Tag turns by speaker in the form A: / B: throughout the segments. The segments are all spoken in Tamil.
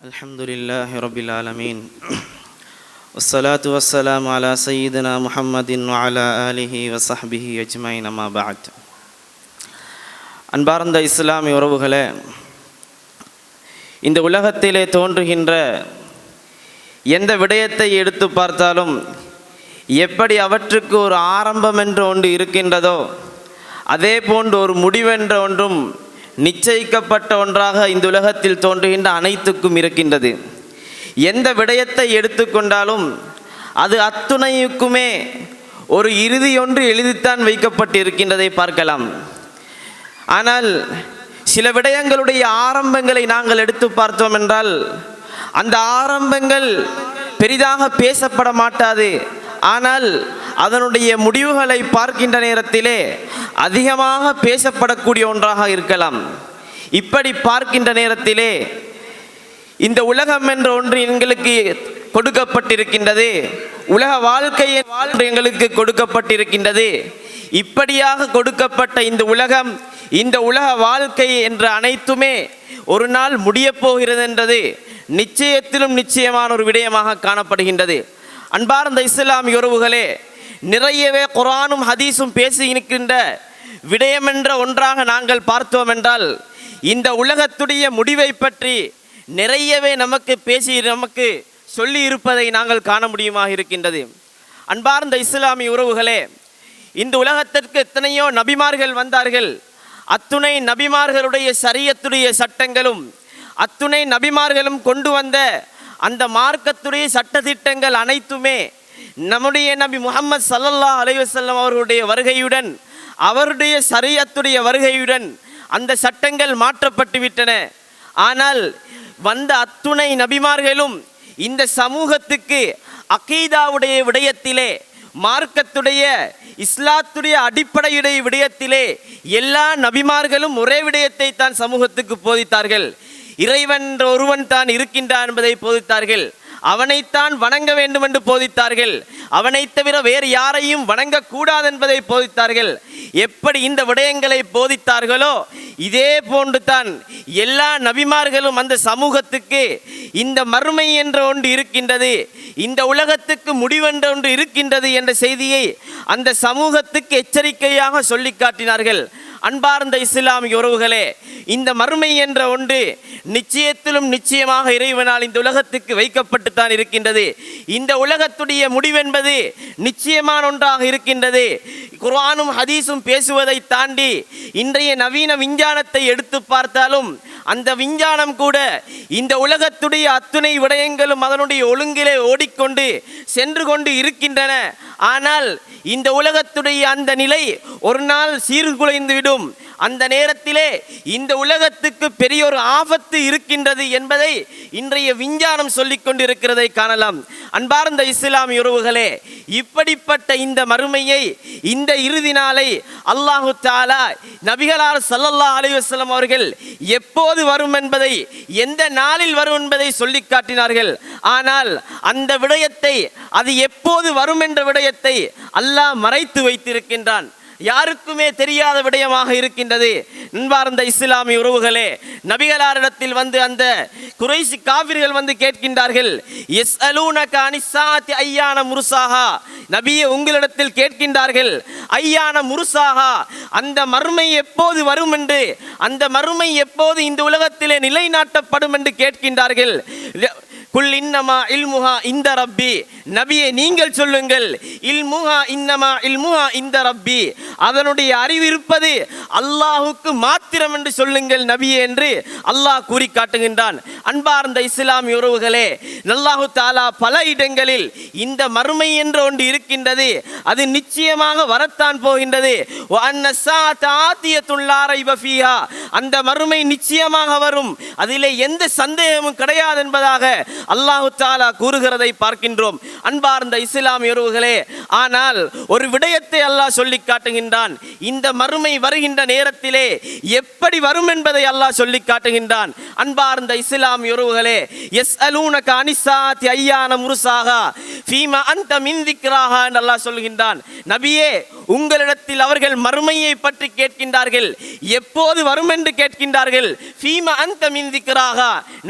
A: الحمد لله رب العالمين والصلاة والسلام على سيدنا محمد وعلى آله وصحبه أجمعين أما بعد அன்பார்ந்த இஸ்லாமிய உறவுகளே இந்த உலகத்திலே தோன்றுகின்ற எந்த விடயத்தை எடுத்து பார்த்தாலும் எப்படி அவற்றுக்கு ஒரு ஆரம்பம் என்று ஒன்று இருக்கின்றதோ அதே போன்று ஒரு முடிவென்ற ஒன்றும் நிச்சயிக்கப்பட்ட ஒன்றாக இந்த உலகத்தில் தோன்றுகின்ற அனைத்துக்கும் இருக்கின்றது. எந்த விடயத்தை எடுத்துக்கொண்டாலும் அது அத்துணையுக்குமே ஒரு இறுதியொன்று எழுதித்தான் வைக்கப்பட்டு இருக்கின்றதை பார்க்கலாம். ஆனால் சில விடயங்களுடைய ஆரம்பங்களை நாங்கள் எடுத்து பார்த்தோம் என்றால் அந்த ஆரம்பங்கள் பெரிதாக பேசப்பட மாட்டாது. ஆனால் அதனுடைய முடிவுகளை பார்க்கின்ற நேரத்திலே அதிகமாக பேசப்படக்கூடிய ஒன்றாக இருக்கலாம். இப்படி பார்க்கின்ற நேரத்திலே இந்த உலகம் என்ற ஒன்று எங்களுக்கு கொடுக்கப்பட்டிருக்கின்றது. உலக வாழ்க்கையை வாழ்வு எங்களுக்கு கொடுக்கப்பட்டிருக்கின்றது. இப்படியாக கொடுக்கப்பட்ட இந்த உலகம் இந்த உலக வாழ்க்கை என்ற அனைத்துமே ஒரு நாள் முடியப் போகிறது என்றது நிச்சயத்திலும் நிச்சயமான ஒரு விடயமாக காணப்படுகின்றது. அன்பார்ந்த இஸ்லாமிய உறவுகளே நிறையவே குரானும் ஹதீஸும் பேசி நிற்கின்ற விடயம் என்ற ஒன்றாக நாங்கள் பார்த்தோம் என்றால் இந்த உலகத்துடைய முடிவை பற்றி நிறையவே நமக்கு பேசி நமக்கு சொல்லி இருப்பதை நாங்கள் காண முடியுமாக இருக்கின்றது. அன்பார்ந்த இஸ்லாமிய உறவுகளே இந்த உலகத்திற்கு எத்தனையோ நபிமார்கள் வந்தார்கள். அத்துணை நபிமார்களுடைய சரியத்துடைய சட்டங்களும் அத்துணை நபிமார்களும் கொண்டு வந்த அந்த மார்க்கத்துடைய சட்டத்திட்டங்கள் அனைத்துமே நம்முடைய நபி முகமது சல்லல்லா அலைவசல்லம் அவர்களுடைய வருகையுடன் அவருடைய சரியத்துடைய வருகையுடன் அந்த சட்டங்கள் மாற்றப்பட்டு விட்டன. ஆனால் வந்த அத்துணை நபிமார்களும் இந்த சமூகத்துக்கு அகீதாவுடைய விடயத்திலே மார்க்கத்துடைய இஸ்லாத்துடைய அடிப்படையுடைய விடயத்திலே எல்லா நபிமார்களும் ஒரே விடயத்தை தான் சமூகத்துக்கு போதித்தார்கள். இறைவன் என்ற ஒருவன் தான் இருக்கின்றான் என்பதை போதித்தார்கள். அவனைத்தான் வணங்க வேண்டும் என்று போதித்தார்கள். அவனை தவிர வேறு யாரையும் வணங்கக்கூடாது என்பதை போதித்தார்கள். எப்படி இந்த விடயங்களை போதித்தார்களோ இதே போன்று தான் எல்லா நபிமார்களும் அந்த சமூகத்துக்கு இந்த மறுமை என்ற ஒன்று இருக்கின்றது இந்த உலகத்துக்கு முடிவென்ற ஒன்று இருக்கின்றது என்ற செய்தியை அந்த சமூகத்துக்கு எச்சரிக்கையாக சொல்லி காட்டினார்கள். அன்பார்ந்த இஸ்லாமிய உறவுகளே இந்த மறுமை என்ற ஒன்று நிச்சயத்திலும் நிச்சயமாக இறைவனால் இந்த உலகத்துக்கு வைக்கப்பட்டு தான் இருக்கின்றது. இந்த உலகத்துடைய முடிவென்பது நிச்சயமான ஒன்றாக இருக்கின்றது. குர்ஆனும் ஹதீஸும் பேசுவதை தாண்டி இன்றைய நவீன விஞ்ஞானத்தை எடுத்து பார்த்தாலும் அந்த விஞ்ஞானம் கூட இந்த உலகத்துடைய அத்துணை விடயங்களும் அதனுடைய ஒழுங்கிலே ஓடிக்கொண்டு சென்று கொண்டு இருக்கின்றன. ஆனால் இந்த உலகத்துடைய அந்த நிலை ஒரு நாள் சீர்குலைந்து விடும். அந்த நேரத்திலே இந்த உலகத்துக்கு பெரிய ஒரு ஆபத்து இருக்கின்றது என்பதை இன்றைய விஞ்ஞானம் சொல்லிக் கொண்டிருக்கிறதை காணலாம். அன்பார்ந்த இஸ்லாமிய உறவுகளே இப்படிப்பட்ட இந்த மறுமையை இந்த இறுதி நாளை அல்லாஹு தாலா நபிகளார் சல்லல்லாஹ் அலிவசலம் அவர்கள் எப்போது வரும் என்பதை எந்த நாளில் வரும் என்பதை சொல்லி காட்டினார்கள். ஆனால் அந்த விடயத்தை அது எப்போது வரும் என்ற விடயத்தை அல்லாஹ் மறைத்து வைத்திருக்கின்றான். யாருக்குமே தெரியாத விடயமாக இருக்கின்றது. நண்பார்ந்த இஸ்லாமிய உறவுகளே நபிகளாரிடத்தில் வந்து அந்த குறைசி காவிர்கள் வந்து கேட்கின்றார்கள் எஸ் அலூனக அனிசாத்தி ஐயான முருசாகா நபியை உங்களிடத்தில் கேட்கின்றார்கள் ஐயான முருசாகா அந்த மறுமை எப்போது வரும் என்று அந்த மறுமை எப்போது இந்த உலகத்திலே நிலைநாட்டப்படும் என்று கேட்கின்றார்கள். குல் இன்னமா இல்முஹா இந்த ரப்பி. நபியை நீங்கள் சொல்லுங்கள் இல்முஹா இன்னமா இல்முஹா இந்த ரப்பி. அதனுடைய அறிவு இருப்பது அல்லாஹுக்கு மாத்திரம் என்று சொல்லுங்கள் நபியே என்று அல்லாஹ் கூறி காட்டுகின்றான் அன்பார்ந்த இஸ்லாமிய உறவுகளே அல்லாஹு தாலா பல இடங்களில் இந்த மறுமை என்று ஒன்று இருக்கின்றது அது நிச்சயமாக வரத்தான் போகின்றது. அந்த மறுமை நிச்சயமாக வரும். அதிலே எந்த சந்தேகமும் கிடையாது என்பதாக அல்லாஹு தாலா கூறுகிறதை பார்க்கின்றோம். அன்பார்ந்த இஸ்லாமிய உறவுகளே ஆனால் ஒரு விடயத்தை அல்லாஹ் சொல்லி காட்டுகின்றான். இந்த மறுமை வருகின்ற நேரத்திலே எப்படி வரும் என்பதை அல்லாஹ் சொல்லி காட்டுகின்றான். அன்பார்ந்த இஸ்லாமிய உறவுகளே எஸ் அலூனக அனிசாத் ஐயான முருசாகா ஃபீமா அந்த மின்திக்ராகா என்று அல்லாஹ் சொல்கின்றான். நபியே உங்களிடத்தில் அவர்கள் மறுமையை பற்றி கேட்கின்றார்கள். எப்போது வரும் என்று கேட்கின்றார்கள். ஃபீம அந்த மிந்திக்கிறாக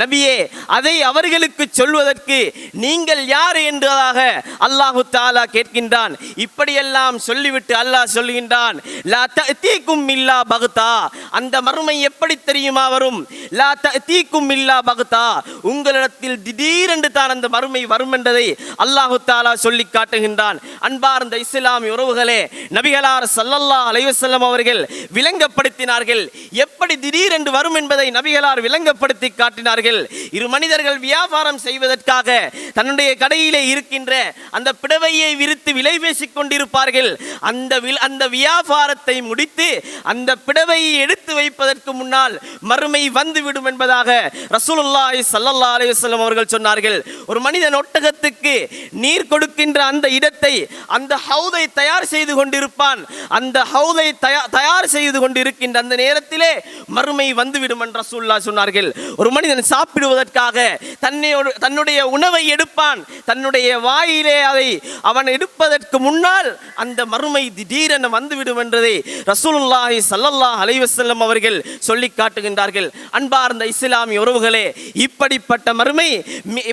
A: நபியே அதை அவர்களுக்கு சொல்வதற்கு நீங்கள் யார் என்றதாக அல்லாஹு தாலா கேட்கின்றான். இப்படியெல்லாம் சொல்லிவிட்டு அல்லாஹ் சொல்கின்றான் லா தீக்கும் இல்லா பகுத்தா அந்த மறுமை எப்படி தெரியுமா வரும்? லா தீக்கும் இல்லா பகுத்தா உங்களிடத்தில் திடீரென்று தான் அந்த மறுமை வரும் என்றதை அல்லாஹு தாலா சொல்லி காட்டுகின்றான். அன்பார்ந்த இஸ்லாமிய உறவுகளே நபிகளார் சல்லல்லா அலைவசல்லம் அவர்கள் விளங்கப்படுத்தினார்கள். எப்படி திடீரென்று வரும் என்பதை நபிகளார் விளங்கப்படுத்தி காட்டினார்கள். இரு மனிதர்கள் வியாபாரம் செய்வதற்காக தன்னுடைய கடையிலே இருக்கின்ற அந்த பிடவையை விரித்து விலை பேசிக் கொண்டிருப்பார்கள். அந்த அந்த வியாபாரத்தை முடித்து அந்த பிடவையை எடுத்து வைப்பதற்கு முன்னால் மறுமை வந்துவிடும் என்பதாக ரசூலுல்லாய் சல்லல்லா அலைவசல்லம் அவர்கள் சொன்னார்கள். ஒரு மனிதன் ஒட்டகத்துக்கு நீர் கொடுக்கின்ற அந்த இடத்தை அந்த ஹவுதை தயார் செய்து கொண்டு கொண்டிருப்பான். அந்த ஹவுதை தயார் செய்து கொண்டிருக்கின்ற அந்த நேரத்திலே மறுமை வந்துவிடும் என்று ரசூலுல்லாஹ் சொன்னார்கள். ஒரு மனிதன் சாப்பிடுவதற்காக தன்னையோடு தன்னுடைய உணவை எடுப்பான். தன்னுடைய வாயிலே அதை அவன் எடுப்பதற்கு முன்னால் அந்த மறுமை திடீரென வந்துவிடும் என்றதை ரசூலுல்லாஹி சல்லல்லா அலைவசல்லம் அவர்கள் சொல்லி காட்டுகின்றார்கள். அன்பார்ந்த இஸ்லாமிய உறவுகளே இப்படிப்பட்ட மறுமை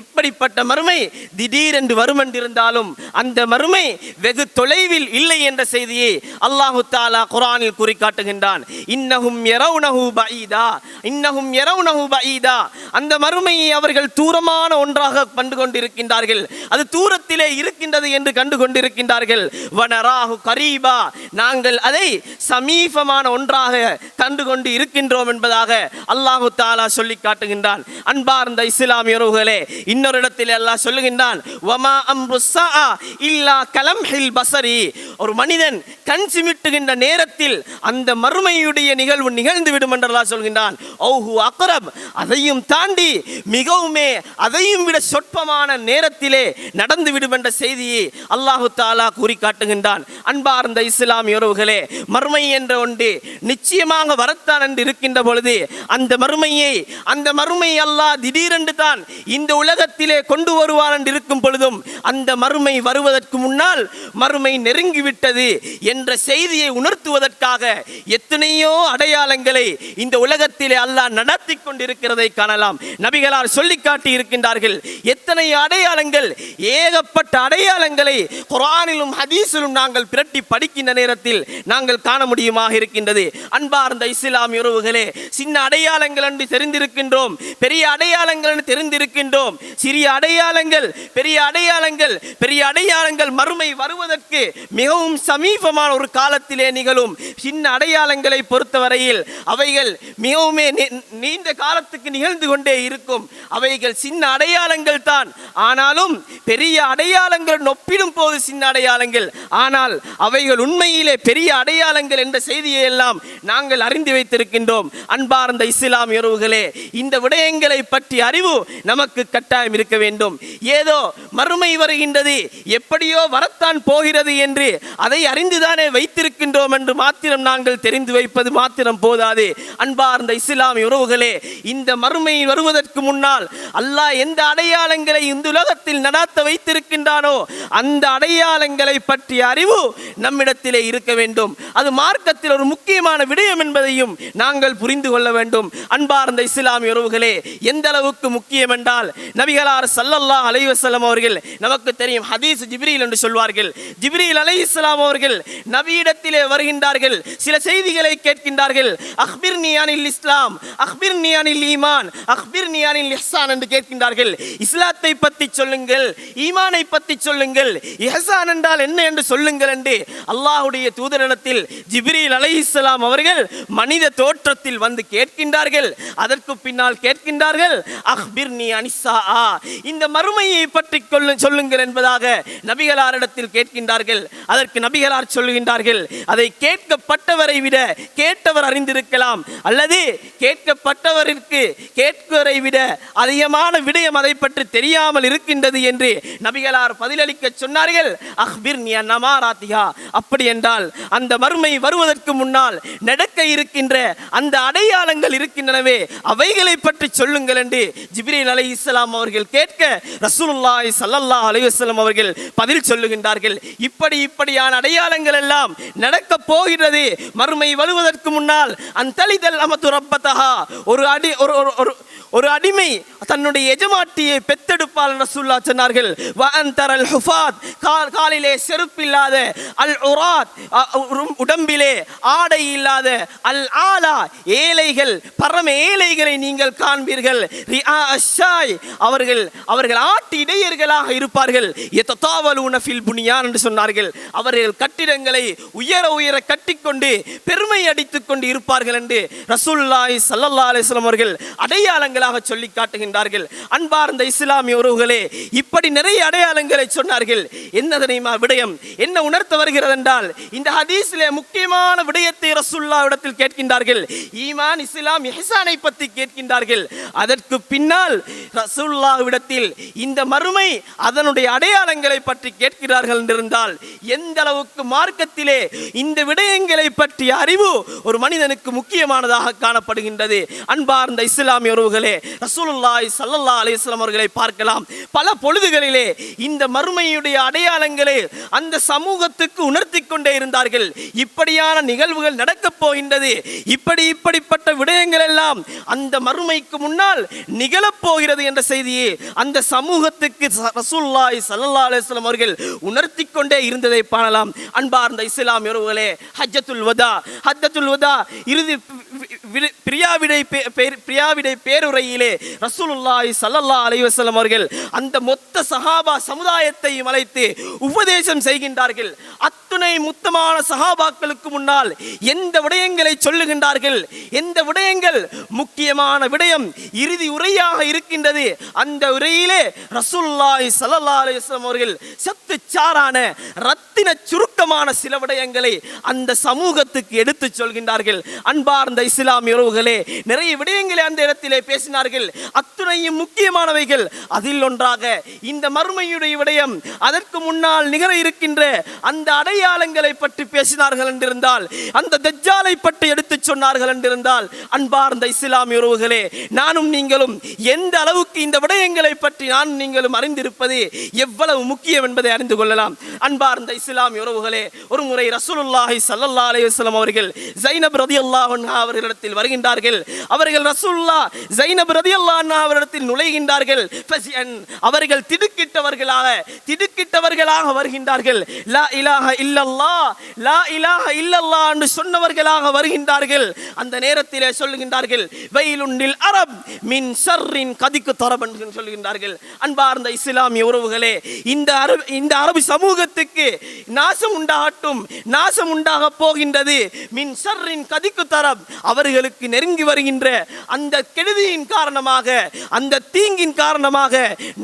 A: இப்படிப்பட்ட மறுமை திடீரென்று வரும் என்றிருந்தாலும் அந்த மறுமை வெகு தொலைவில் இல்லை என்ற செய்தியை அல்லாஹு தாலா குரானில் கூறி காட்டுகின்றான் இன்னஹும் எரவுனஹு பஈதா இன்னஹும் எரவுனஹு பஈதா. அந்த மறுமையை அவர்கள் தூரமான ஒன்றாக கண்டு கொண்டிருக்கின்றார்கள். அது தூரத்திலே இருக்கின்றது என்று கண்டு கொண்டிருக்கின்றார்கள். வனராஹு கரீபா நாங்கள் அதை சமீபமான ஒன்றாக கண்டு கொண்டு இருக்கின்றோம் என்பதாக அல்லாஹு தாலா சொல்லி காட்டுகின்றான். அன்பார்ந்த இஸ்லாமிய உறவுகளே இன்னொரு இடத்தில் அல்லாஹ் சொல்லுகின்றான் வமா அம்ருசா இல்லா கலம் ஹில் பசரி. ஒரு மனித மனிதன் கண் சிமிட்டுகின்ற நேரத்தில் அந்த மறுமையுடைய நிகழ்வு நிகழ்ந்து விடும் என்று சொல்கின்றான். ஓஹு அக்ரப். அதையும் தாண்டி மிகவுமே அதையும் விட சொற்பமான நேரத்திலே நடந்து விடும் என்ற செய்தியை அல்லாஹு தாலா கூறி காட்டுகின்றான் அன்பார்ந்த இஸ்லாமிய உறவுகளே மறுமை என்ற ஒன்று நிச்சயமாக வரத்தான் என்று இருக்கின்ற பொழுது அந்த மறுமையை அந்த மறுமை அல்லாஹ் திடீரென்று தான் இந்த உலகத்திலே கொண்டு வருவான் என்று இருக்கும் பொழுதும் அந்த மறுமை வருவதற்கு முன்னால் மறுமை நெருங்கிவிட்டது என்ற செய்தியை உணர்த்துவதற்காக எத்தனையோ அடையாளங்களை இந்த உலகத்திலே அல்லாஹ் நடத்தி கொண்டிருக்கிறதை காணலாம். நபிகளார் சொல்லி காட்டி இருக்கின்றார்கள் எத்தனை அடையாளங்கள் ஏகப்பட்ட அடையாளங்களை குரானிலும் ஹதீஸிலும் நாங்கள் பிரட்டி படிக்கின்ற நேரத்தில் நாங்கள் காண முடியுமாக இருக்கின்றது. அன்பார்ந்த இஸ்லாமிய உறவுகளே சின்ன அடையாளங்கள் என்று தெரிந்திருக்கின்றோம் பெரிய அடையாளங்கள் என்று தெரிந்திருக்கின்றோம். சிறிய அடையாளங்கள் பெரிய அடையாளங்கள் பெரிய அடையாளங்கள் மறுமை வருவதற்கு மிகவும் சமீபமான ஒரு காலத்திலே நிகழும் சின்ன அடையாளங்களை பொறுத்தவரையில் அவைகள் மிகவும் நீண்ட காலத்துக்கு நிகழ்ந்து கொண்டே இருக்கும். அவைகள் சின்ன அடையாளங்கள் தான். ஆனாலும் பெரிய அடையாளங்கள் ஒப்பிடும் போது சின்ன அடையாளங்கள். ஆனால் அவைகள் உண்மையிலே பெரிய அடையாளங்கள் என்ற செய்தியை எல்லாம் நாங்கள் அறிந்து வைத்திருக்கின்றோம். அன்பார்ந்த இஸ்லாம் உறவுகளே இந்த விடயங்களை பற்றி அறிவு நமக்கு கட்டாயம் இருக்க வேண்டும். ஏதோ மறுமை வருகின்றது எப்படியோ வரத்தான் போகிறது என்று அதை அறிந்துதானே வைத்திருக்கின்றோம் என்று மாத்திரம் நாங்கள் தெரிந்து வைப்பது மாத்திரம் போதாது. அன்பார்ந்த இஸ்லாமிய உறவுகளே இந்த மறுமை வருவதற்கு முன்னால் அல்லாஹ் எந்த அடையாளங்களை இந்த உலகத்தில் நடாத்த வைத்திருக்கின்றானோ அந்த அடையாளங்களை பற்றிய அறிவு நம்மிடத்திலே இருக்க வேண்டும். அது மார்க்கத்தில் ஒரு முக்கியமான விடயம் என்பதையும் நாங்கள் புரிந்து கொள்ள வேண்டும். அன்பார்ந்த இஸ்லாமிய உறவுகளே எந்த அளவுக்கு முக்கியம் என்றால் நபிகளார் சல்லல்லா அலைஹி அவர்கள் நமக்கு தெரியும் ஹதீஸ் ஜிப்ரீல் என்று சொல்வார்கள். ஜிப்ரீல் அலை இஸ்லாம் அவர்கள் அவர்கள் நவீனத்திலே வருகின்றார்கள் சில செய்திகளை கேட்கின்றார்கள். அக்பிர் நியானில் இஸ்லாம் அக்பிர் நியானில் ஈமான் அக்பிர் நியானில் இஹ்சான் என்று கேட்கின்றார்கள். இஸ்லாத்தை பற்றி சொல்லுங்கள் ஈமானை பற்றி சொல்லுங்கள் இஹ்சான் என்றால் என்ன என்று சொல்லுங்கள் என்று அல்லாஹுடைய தூதரிடத்தில் ஜிப்ரீல் அலை இஸ்லாம் அவர்கள் மனித தோற்றத்தில் வந்து கேட்கின்றார்கள். அதற்கு பின்னால் கேட்கின்றார்கள் அக்பிர் நீ அனிசா இந்த மறுமையை பற்றி சொல்லுங்கள் என்பதாக நபிகளாரிடத்தில் கேட்கின்றார்கள். அதற்கு நபிகள் நபிகளார் சொல்லுகின்றார்கள். அதை கேட்கப்பட்டவரை விட கேட்டவர் அறிந்திருக்கலாம். அல்லது கேட்கப்பட்டவருக்கு கேட்பவரை விட அதிகமான விடயம் அதை பற்றி தெரியாமல் இருக்கின்றது என்று நபிகளார் பதிலளிக்க சொன்னார்கள். அஹ்பிர் நமாராத்தியா அப்படி என்றால் அந்த மறுமை வருவதற்கு முன்னால் நடக்க இருக்கின்ற அந்த அடையாளங்கள் இருக்கின்றனவே அவைகளை பற்றி சொல்லுங்கள் என்று ஜிப்ரீல் அலை இஸ்லாம் அவர்கள் கேட்க ரசூலுல்லாய் சல்லல்லா அலைஹி அவர்கள் பதில் சொல்லுகின்றார்கள். இப்படி இப்படி
B: இப்படியான அடையாளங்கள் எல்லாம் நடக்க போகிறது மறுமை வருவதற்கு முன்னால் அந்தளிதல் அமத்து ரப்பத்தகா ஒரு அடி ஒரு ஒரு- ஒரு அடிமை தன்னுடைய எஜமாட்டியை பெத்தெடுப்பால் ரசூல்லா சொன்னார்கள். வஅந்தரல் ஹுஃபாத். கால் காலிலே செருப்பில்லாத அல் உராத். உடம்பிலே ஆடை இல்லாத அல் ஆலா. ஏழைகள் பரம ஏழைகளை நீங்கள் காண்பீர்கள். ரிஆ அஷ்ஷாய் அவர்கள் அவர்கள் ஆட்டு இடையர்களாக இருப்பார்கள். எத்தத்தாவலூன ஃபில் புனியான் என்று சொன்னார்கள். அவர்கள் கட்டிடங்களை உயர உயர கட்டிக்கொண்டு பெருமை அடித்துக் கொண்டு இருப்பார்கள் என்று ரசூல்லாய் சல்லல்லா அலிஸ்லாம் அவர்கள் அடையாளங்களாக சொல்லி காட்டுகின்றார்கள். அன்பார்ந்த இஸ்லாமிய உறவுகளே இப்படி நிறைய அடையாளங்களை சொன்னார்கள். என்ன தெரியுமா விடயம்? என்ன உணர்த்த வருகிறது என்றால் இந்த ஹதீஸிலே முக்கியமான விடயத்தை ரசூல்லா இடத்தில் கேட்கின்றார்கள். ஈமான் இஸ்லாம் எஹசானை பற்றி கேட்கின்றார்கள். அதற்கு பின்னால் ரசூல்லாவிடத்தில் இந்த மறுமை அதனுடைய அடையாளங்களை பற்றி கேட்கிறார்கள் என்றிருந்தால் எந்த அளவுக்கு மார்க்கத்திலே இந்த விடயங்களை பற்றிய அறிவு ஒரு மனிதனுக்கு முக்கியமானதாக காணப்படுகின்றது. அன்பார்ந்த இஸ்லாமிய உறவுகளே ரசூலுல்லாய் சல்லல்லா அலிஸ்லாம் அவர்களை பார்க்கலாம். பல பொழுதுகளிலே இந்த மறுமையுடைய அடையாளங்களை அந்த சமூகத்துக்கு உணர்த்தி கொண்டே இருந்தார்கள். இப்படியான நிகழ்வுகள் நடக்கப் போகின்றது. இப்படி இப்படிப்பட்ட விடயங்கள் எல்லாம் அந்த மறுமைக்கு முன்னால் நிகழப் போகிறது என்ற செய்தியை அந்த சமூகத்துக்கு ரசூல்லாய் ரசூலுல்லாஹி அலிஸ்லாம் அவர்கள் உணர்த்தி கொண்டே இருந்ததை காணலாம். அன்பார்ந்த இஸ்லாம் உறவுகளே ஹஜ்ஜத்துல் வதா ஹஜ்ஜத்துல் வதா இறுதி பிரியாவிடை பிரியாவிடை பேருரையிலே ரசூலுல்லாஹி சல்லல்லா அலைஹி அவர்கள் அந்த மொத்த சஹாபா சமுதாயத்தையும் அழைத்து உபதேசம் செய்கின்றார்கள். அத்துணை முத்தமான சஹாபாக்களுக்கு முன்னால் எந்த விடயங்களை சொல்லுகின்றார்கள்? எந்த விடயங்கள்? முக்கியமான விடயம் இறுதி உரையாக இருக்கின்றது. அந்த உரையிலே ரசூலுல்லாஹி சல்லல்லா அலைஹி அவர்கள் சத்து சாரான ரத்தின சுருக்கமான சில விடயங்களை அந்த சமூகத்துக்கு எடுத்துச் சொல்கின்றார்கள். அன்பார்ந்த இஸ்லாமிய உறவுகளே நிறைய விடயங்களை அந்த இடத்திலே பேசினார்கள். அத்துணையும் முக்கியமானவைகள். அதில் ஒன்றாக இந்த மறுமையுடைய விடயம் அதற்கு முன்னால் நிகர இருக்கின்ற அந்த அடையாளங்களை பற்றி பேசினார்கள் என்றிருந்தால் அந்த தஜ்ஜாலை பற்றி எடுத்துச் சொன்னார்கள் என்றிருந்தால் அன்பார்ந்த இஸ்லாமிய உறவுகளே நானும் நீங்களும் எந்த அளவுக்கு இந்த விடயங்களை பற்றி நானும் நீங்களும் அறிந்திருப்பது எவ்வளவு முக்கியம் என்பதை அறிந்து கொள்ளலாம். அன்பார்ந்த இஸ்லாமிய உறவு உறவுகளே. ஒரு முறை ரசூலுல்லாஹி சல்லல்லா அலைஹி அவர்கள் ஜைனப் ரதி அல்லாஹன்னா அவர்களிடத்தில் வருகின்றார்கள். அவர்கள் ரசூல்லா ஜைனப் ரதி அல்லாஹன்னா அவரிடத்தில் நுழைகின்றார்கள். அவர்கள் திடுக்கிட்டவர்களாக திடுக்கிட்டவர்களாக வருகின்றார்கள். லா இலாஹ இல்லல்லா லா இலாஹ இல்லல்லா என்று சொன்னவர்களாக வருகின்றார்கள். அந்த நேரத்திலே சொல்லுகின்றார்கள் வெயிலுண்டில் அரப் மின் சர்ரின் கதிக்கு தரப் என்று சொல்லுகின்றார்கள் அன்பார்ந்த இஸ்லாமிய உறவுகளே இந்த அரபு இந்த அரபு சமூகத்துக்கு நாசம் உண்டாகட்டும் நாசம் உண்டாக போகின்றது. மின் கதிக்கு தரம் அவர்களுக்கு நெருங்கி வருகின்ற அந்த கெடுதியின் காரணமாக அந்த தீங்கின் காரணமாக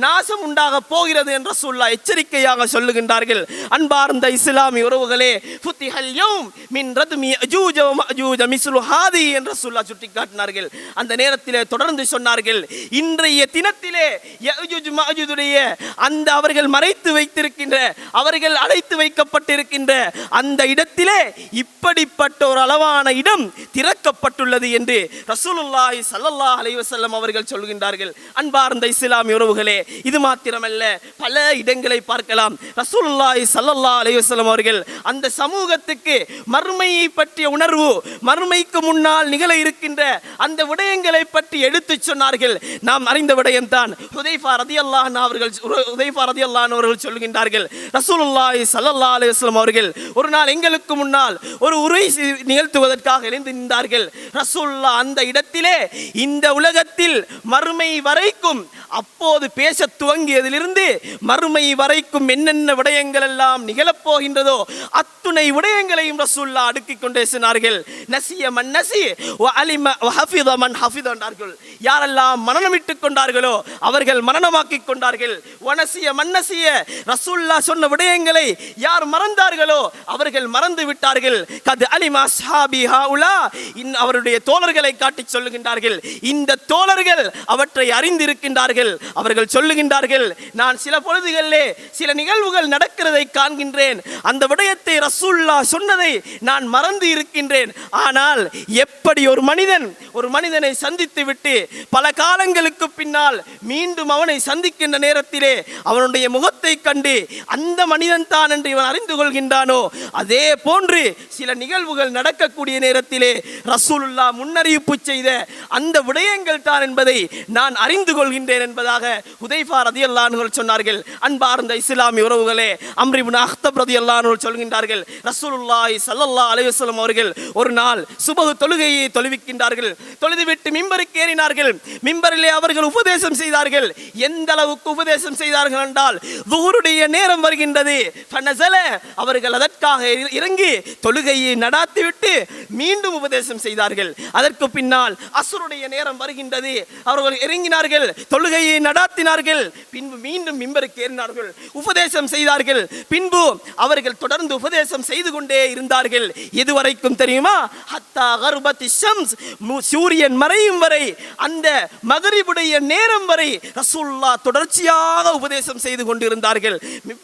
B: நாசம் உண்டாக போகிறது என்ற சொல்ல எச்சரிக்கையாக சொல்லுகின்றார்கள். அன்பார்ந்த இஸ்லாமிய உறவுகளே ஃபுத்திஹல் யௌம் மின் ரத்மி அஜூஜ வ மிஸ்லு ஹாதி என்ற சொல்ல சுட்டிக்காட்டினார்கள். அந்த நேரத்திலே தொடர்ந்து சொன்னார்கள் இன்றைய தினத்திலே யஜூஜ் அந்த அவர்கள் மறைத்து வைத்திருக்கின்ற அவர்கள் அடைத்து திறக்கப்பட்டிருக்கின்ற அந்த இடத்திலே இப்படிப்பட்ட ஒரு அளவான இடம் திறக்கப்பட்டுள்ளது என்று ரசூலுல்லாஹி சல்லல்லா அலைவசல்லம் அவர்கள் சொல்கின்றார்கள். அன்பார்ந்த இஸ்லாமிய உறவுகளே இது மாத்திரமல்ல பல இடங்களை பார்க்கலாம். ரசூலுல்லாஹி சல்லல்லா அலைவசல்லம் அவர்கள் அந்த சமூகத்துக்கு மறுமையை பற்றிய உணர்வு மறுமைக்கு முன்னால் நிகழ இருக்கின்ற அந்த விடயங்களை பற்றி எடுத்துச் சொன்னார்கள். நாம் அறிந்த விடயம்தான். ஹுதைஃபா ரதியல்லாஹு அன்ஹு அவர்கள் ஹுதைஃபா ரதியல்லாஹு அன்ஹு அவர்கள் சொல்கின்றார்கள். ரசூலுல்லாஹி சல்லல்லா அலைஹி அவர்கள் ஒரு நாள் எங்களுக்கு முன்னால் ஒரு உரை நிகழ்த்துவதற்காக எழுந்து நின்றார்கள். ரசூல்லா அந்த இடத்திலே இந்த உலகத்தில் மறுமை வரைக்கும் அப்போது பேச துவங்கியதிலிருந்து மறுமை வரைக்கும் என்னென்ன விடயங்கள் எல்லாம் நிகழப்போகின்றதோ அத்துணை விடயங்களையும் ரசூல்லா அடுக்கிக் கொண்டே சொன்னார்கள் நசிய மன் நசி வ அலிம ஹஃபித மன் ஹஃபித என்றார்கள். யாரெல்லாம் மனநமிட்டுக் கொண்டார்களோ அவர்கள் மனநமாக்கிக் கொண்டார்கள். வனசிய மன்னசிய ரசூல்லா சொன்ன விடயங்களை யார் மறந்தார்களோ அவர்கள் மறந்து விட்டார்கள். கது அலிமா அஸ்ஹாபி ஹாஉலா இன் அவருடைய தோழர்களை காட்டி சொல்லுகின்றார்கள். இந்த தோழர்கள் அவற்றை அறிந்திருக்கின்றார்கள். அவர்கள் சொல்லுகின்றார்கள் நான் சில பொழுதுகளிலே சில நிகழ்வுகள் நடக்கிறதை காண்கின்றேன். அந்த விடயத்தை ரசூல்லா சொன்னதை நான் மறந்து இருக்கின்றேன். ஆனால் எப்படி ஒரு மனிதன் ஒரு மனிதனை சந்தித்து விட்டு பல காலங்களுக்கு பின்னால் மீண்டும் அவனை சந்திக்கின்ற நேரத்திலே அவனுடைய முகத்தை கண்டு அந்த மனிதன் தான் என்று ஒருவன் அறிந்து கொள்கின்றானோ? அதே போன்று சில நிகழ்வுகள் நடக்கக்கூடிய நேரத்திலே ரசூலுல்லா முன்னறிவிப்பு செய்த அந்த விடயங்கள் தான் என்பதை நான் அறிந்து கொள்கின்றேன் என்பதாக ஹுதைஃபா ரதியல்லான்கள் சொன்னார்கள். அன்பார்ந்த இஸ்லாமிய உறவுகளே அம்ரிபின் அஹ்தப் ரதியல்லான்கள் சொல்கின்றார்கள் ரசூலுல்லாய் சல்லல்லா அலைஹி அவர்கள் ஒரு நாள் சுபகு தொழுகையை தொழுவிக்கின்றார்கள். தொழுதுவிட்டு மிம்பருக்கு ஏறினார்கள். மிம்பரிலே அவர்கள் உபதேசம் செய்தார்கள். எந்த அளவுக்கு உபதேசம் செய்தார்கள் என்றால் துஹருடைய நேரம் வருகின்றது. ஃபனஸல அவர்கள் அதற்காக இறங்கி தொழுகையை நடாத்திவிட்டு மீண்டும் உபதேசம் செய்தார்கள். அதற்கு பின்னால் அசுருடைய நேரம் வருகின்றது. அவர்கள் இறங்கினார்கள் தொழுகையை நடாத்தினார்கள். பின்பு மீண்டும் மிம்பருக்கு ஏறினார்கள் உபதேசம் செய்தார்கள். பின்பு அவர்கள் தொடர்ந்து உபதேசம் செய்து கொண்டே இருந்தார்கள். எதுவரைக்கும் தெரியுமா? ஹத்தா கர்பத்தி ஷம்ஸ் சூரியன் மறையும் வரை அந்த மகரிபுடைய நேரம் வரை ரசூல்லா தொடர்ச்சியாக உபதேசம் செய்து கொண்டிருந்தார்கள்.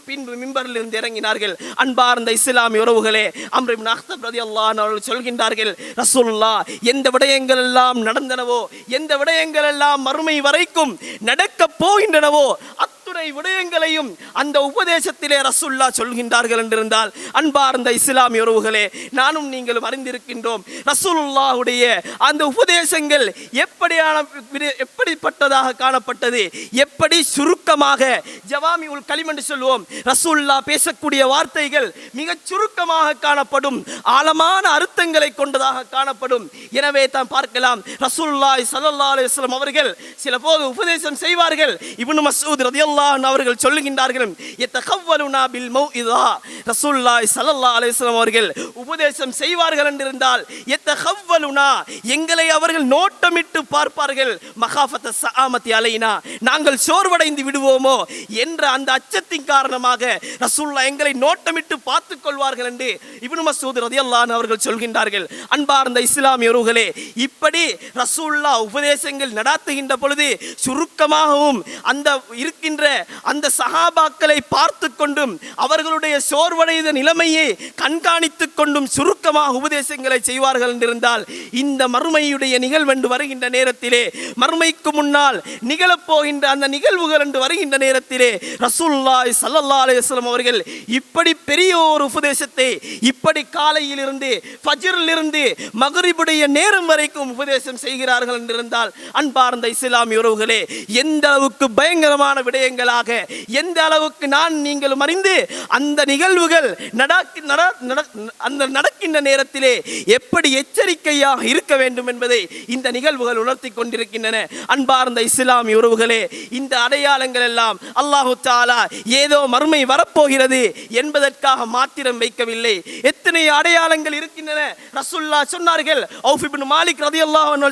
B: பின்பு மிம்பரில் இருந்து இறங்கினார்கள். அன்பார்ந்த இஸ்லாமிய உறவுகளே அம்ரிபின் அஹ்தப் ரலியல்லாஹு அன்ஹு அவர்கள் சொல்கின்றார்கள் ரசூலுல்லா எந்த விடயங்கள் எல்லாம் நடந்தனவோ எந்த விடயங்கள் எல்லாம் மறுமை வரைக்கும் நடக்கப் போகின்றனவோ அத்துறை விடயங்களையும் அந்த உபதேசத்திலே ரசுல்லா சொல்கின்றார்கள் என்றிருந்தால் அன்பார்ந்த இஸ்லாமிய உறவுகளே நானும் நீங்களும் அறிந்திருக்கின்றோம் ரசூலுல்லாவுடைய அந்த உபதேசங்கள் எப்படியான எப்படிப்பட்டதாக காணப்பட்டது எப்படி சுருக்கமாக ஜவாமி உல் களிமண்டு சொல்வோம் ரசூல்லா பேசக்கூடிய வார்த்தைகள் மிகச் சுருக்கமாக காணப்படும் ஆழமான அர்த்தங்களை கொண்டதாக காணப்படும். எனவே தான் பார்க்கலாம் ரசூலுல்லாஹி சல்லா அலுவலம் அவர்கள் சில போது உபதேசம் செய்வார்கள். இவனு மசூத் ரலியல்லாஹு அன்ஹு அவர்கள் சொல்லுகின்றார்கள் யத்தகவ்வலுனா பில் மௌஇதா? ரசூலுல்லாஹி ஸல்லல்லாஹு அலைஹி வஸல்லம் அவர்கள் உபதேசம் செய்வார்கள் என்றிருந்தால் யத்தகவ்வலுனா எங்களை அவர்கள் நோட்டமிட்டு பார்ப்பார்கள் மகாஃபத்த சஆமத்தி அலைனா? நாங்கள் சோர்வடைந்து விடுவோமோ? என்ற அந்த அச்சத்தின் காரணமாக ரசூல்லா எங்களை நோட்டமிட்டு பார்த்து கொள்வார்கள் என்று இப்னு மசூத் ரதியல்லான் அவர்கள் சொல்கின்றார்கள். அன்பார்ந்த இஸ்லாமியர்களே இப்படி ரசூல்லா உபதேசங்கள் நடாத்துகின்ற பொழுது சுருக்கமாகவும் அந்த இருக்கின்ற அந்த சஹாபாக்களை பார்த்து கொண்டும் அவர்களுடைய சோர்வடைந்த நிலைமையை கண்காணித்துக் கொண்டும் சுருக்கமாக உபதேசங்களை செய்வார்கள் என்றிருந்தால் இந்த மறுமையுடைய நிகழ்வென்று வருகின்ற நேரத்திலே மறுமைக்கு முன்னால் நிகழப்போகின்ற அந்த நிகழ்வுகள் என்று வருகின்ற நேரத்திலே ரசூல்லாய் ஸல்லல்லாஹு அலுவலம் அவர்கள் இப்படி பெரிய ஒரு உபதேசத்தை இப்படி காலையிலிருந்து ஃபஜ்ரிலிருந்து மகரிபுடைய நேரம் வரைக்கும் உபதேசம் செய்கிறார்கள் என்றிருந்தால் அன்பார்ந்த இஸ்லாமிய உறவுகளே எந்த அளவுக்கு பயங்கரமான விடயங்கள் காரியங்களாக எந்த அளவுக்கு நான் நீங்களும் அறிந்து அந்த நிகழ்வுகள் நடக்கி அந்த நடக்கின்ற நேரத்திலே எப்படி எச்சரிக்கையாக இருக்க வேண்டும் என்பதை இந்த நிகழ்வுகள் உணர்த்தி கொண்டிருக்கின்றன. அன்பார்ந்த இஸ்லாமிய உறவுகளே இந்த அடையாளங்கள் எல்லாம் அல்லாஹு தாலா ஏதோ மறுமை வரப்போகிறது என்பதற்காக மாத்திரம் வைக்கவில்லை. எத்தனை அடையாளங்கள் இருக்கின்றன. ரசுல்லா சொன்னார்கள் ஔஃப் மாலிக் ரதி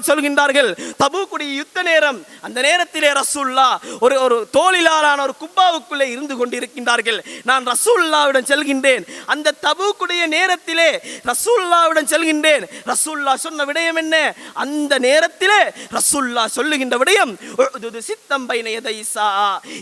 B: சொல்கின்றார்கள் தபூக்குடைய யுத்த நேரம். அந்த நேரத்திலே ரசுல்லா ஒரு ஒரு தோளிலா தோளிலாலான ஒரு குப்பாவுக்குள்ளே இருந்து கொண்டிருக்கின்றார்கள். நான் ரசூல்லாவிடம் செல்கின்றேன். அந்த தபுக்குடைய நேரத்திலே ரசூல்லாவிடம் செல்கின்றேன். ரசூல்லா சொன்ன விடயம் என்ன? அந்த நேரத்திலே ரசூல்லா சொல்லுகின்ற விடயம் உஅ்துது சித்தம் பைன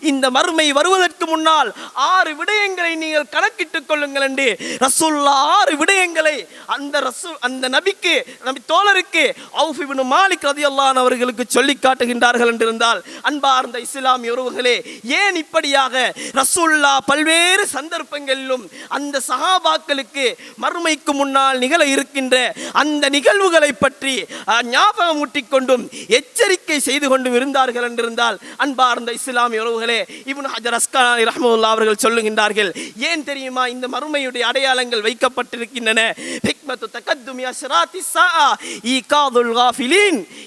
B: இந்த மறுமை வருவதற்கு முன்னால் ஆறு விடயங்களை நீங்கள் கணக்கிட்டுக் கொள்ளுங்கள் என்று ரசூல்லா ஆறு விடயங்களை அந்த ரசூ அந்த நபிக்கு நபி தோழருக்கு அவுஃப் மாலிக் ரதியல்லான் அவர்களுக்கு சொல்லி காட்டுகின்றார்கள் என்றிருந்தால் அன்பார்ந்த இஸ்லாமிய உறவுகளே ஏன் இப்படியாக? ரசூல்லா பல்வேறு சந்தர்ப்பங்களிலும் அந்த சகாபாக்களுக்கு மறுமைக்கு முன்னால் நிகழ இருக்கின்ற அந்த நிகழ்வுகளை பற்றி அஹ், ஞாபகம் ஊட்டிக்கொண்டும் எச்சரிக்கை செய்து கொண்டும் இருந்தார்கள் என்றிருந்தால் அன்பார்ந்த இஸ்லாமிய உறவுகளே இவன் ஹஜர் அஸ்கானி ரஹ்மத்துல்லாஹி அவர்கள் சொல்லுகின்றார்கள் ஏன் தெரியுமா இந்த மறுமையுடைய அடையாளங்கள் வைக்கப்பட்டிருக்கின்றன?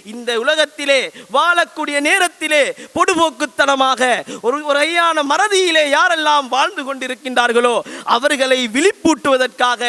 B: இந்த உலகத்திலே வாழக்கூடிய நேரத்திலே பொடுபோக்குத்தனமாக ஒரு உரையான மறதியிலே யாரெல்லாம் வாழ்ந்து கொண்டிருக்கின்றார்களோ அவர்களை விழிப்பூட்டுவதற்காக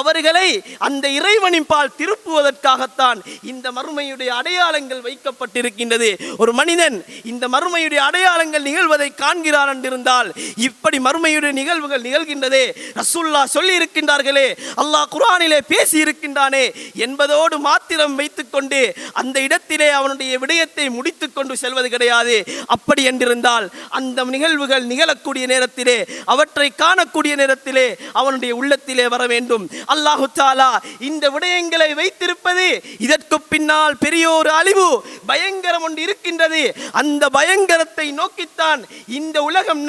B: அவர்களை அந்த இறைவனின்பால் திருப்புவதற்காகத்தான் இந்த மறுமையுடைய அடையாளங்கள் வைக்கப்பட்டிருக்கின்றது. ஒரு மனிதன் இந்த மறுமையுடைய அடையாளங்கள் நிகழ்வதை காண்கிறான் என்றிருந்தால் இப்படி மறுமையுடைய நிகழ்வுகள் நிகழ்கின்றதே. ரசுல்லா சொல்லி இருக்கின்றார்களே அல்லாஹ் குர்ஆனிலே பேசி இருக்கின்றானே என்பதோடு மாத்திரம் வைத்துக்கொண்டு அந்த இடத்திலே அவனுடைய விடயத்தை முடித்துக்கொண்டு செல்வது கிடையாது. அப்படி என்றிருந்தால் அந்த நிகழ்வுகள் நிகழக்கூடிய நேரத்திலே அவற்றை காணக்கூடிய நேரத்திலே அவனுடைய உள்ளத்திலே வர வேண்டும். அல்லாஹு தாலா இந்த விடயங்களை வைத்திருப்பது இதற்கு பின்னால் பெரிய ஒரு அழிவு பயங்கரம் ஒன்று இருக்கின்றது. அந்த பயங்கரத்தை நோக்கித்தான் இந்த உலகம்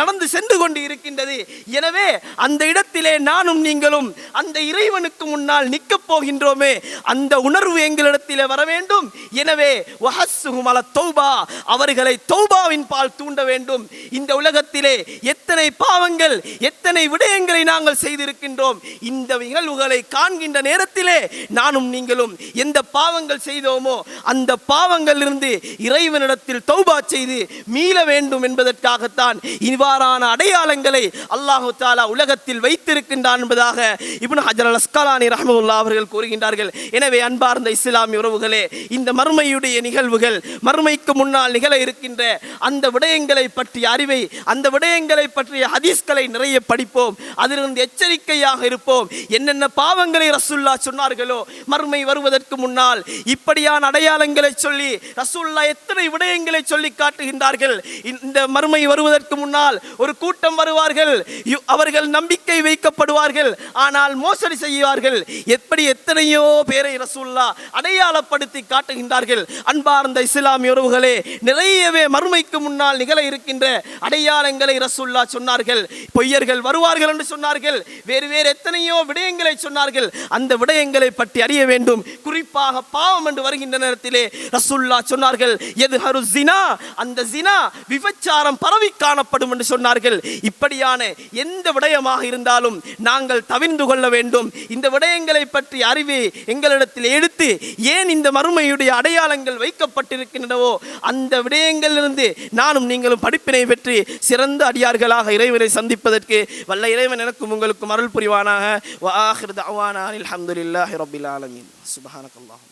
B: நடந்து சென்று கொண்டு இருக்கின்றது. எனவே அந்த இடத்திலே நானும் நீங்களும் அந்த இறைவனுக்கு முன்னால் நிற்கப் போகின்றோமே அந்த உணர்வு எங்களிடத்திலே வர வேண்டும். எனவே தௌபா அவர்களை தௌபாவின் பால் தூண்ட வேண்டும். இந்த உலகத்திலே எத்தனை பாவங்கள் எத்தனை விடயங்களை நாங்கள் செய்திருக்கின்றோம். இந்த நிகழ்வுகளை காண்கின்ற நேரத்திலே நானும் நீங்களும் எந்த பாவங்கள் செய்தோமோ அந்த பாவங்களிலிருந்து இறைவனிடத்தில் தௌபா செய்து மீள வேண்டும் என்பதற்காகத்தான் இவ்வாறான அடையாளங்களை அல்லாஹு தாலா உலகத்தில் வைத்திருக்கின்றான் என்பதாக இப்னு ஹஜர் அல் அஸ்கலானி ரஹமுல்லா அவர்கள் கூறுகின்றார்கள். எனவே அன்பார்ந்த இஸ்லாமிய உறவுகளே இந்த மறுமையுடைய நிகழ்வுகள் மறுமைக்கு முன்னால் நிகழ இருக்கின்ற அந்த விடயங்கள் பற்றிய அறிவை அந்த விடயங்களை பற்றிய ஹதீஸ்களை நிறைய படிப்போம். அதிலிருந்து எச்சரிக்கையாக இருப்போம். என்னென்ன பாவங்களை ரசுல்லா சொன்னார்களோ மறுமை வருவதற்கு முன்னால் இப்படியான அடையாளங்களை சொல்லி ரசுல்லா எத்தனை விடயங்களை சொல்லி காட்டுகின்றார்கள். இந்த மறுமை வருவதற்கு முன்னால் ஒரு கூட்டம் வருவார்கள். அவர்கள் நம்பிக்கை வைக்கப்படுவார்கள். ஆனால் மோசடி செய்வார்கள். எப்படி எத்தனையோ பேரை ரசூல்லா அடையாளப்படுத்தி காட்டுகின்றார்கள். அன்பார்ந்த இஸ்லாமிய உறவுகளே நிறையவே மறுமைக்கு முன்னால் நிகழ இருக்கின்ற அடையாளங்களை ரசுல்லா சொன்னார்கள். பொய்யர்கள் வருவார்கள் என்று சொன்னார்கள். வேறு வேறு எத்தனையோ விடயங்களை சொன்னார்கள். அந்த விடயங்களை பற்றி அறிய வேண்டும். குறிப்பாக பாவம் என்று வருகின்ற நேரத்திலே ரசுல்லா சொன்னார்கள் எது ஹரு ஜினா அந்த ஜினா விபச்சாரம் பரவி காணப்படும் என்று சொன்னார்கள். இப்படியான எந்த விடயமாக இருந்தாலும் நாங்கள் தவிர்ந்து கொள்ள வேண்டும். இந்த விடயங்களை பற்றி அறிவு எங்களிடத்தில் எடுத்து ஏன் இந்த மறுமையுடைய அடையாளங்கள் வைக்கப்பட்டிருக்கின்றனவோ அந்த விடயங்களிலிருந்து நானும் நீங்கள் நீங்களும் படிப்பினை பெற்று சிறந்த அடியார்களாக இறைவனை சந்திப்பதற்கு வல்ல இறைவன் எனக்கும் உங்களுக்கும் அருள் புரிவானாக. வாஹிர் தவானா அலமதுல்லாஹி ரபில் ஆலமின். சுபஹானக்கல்லாஹும்.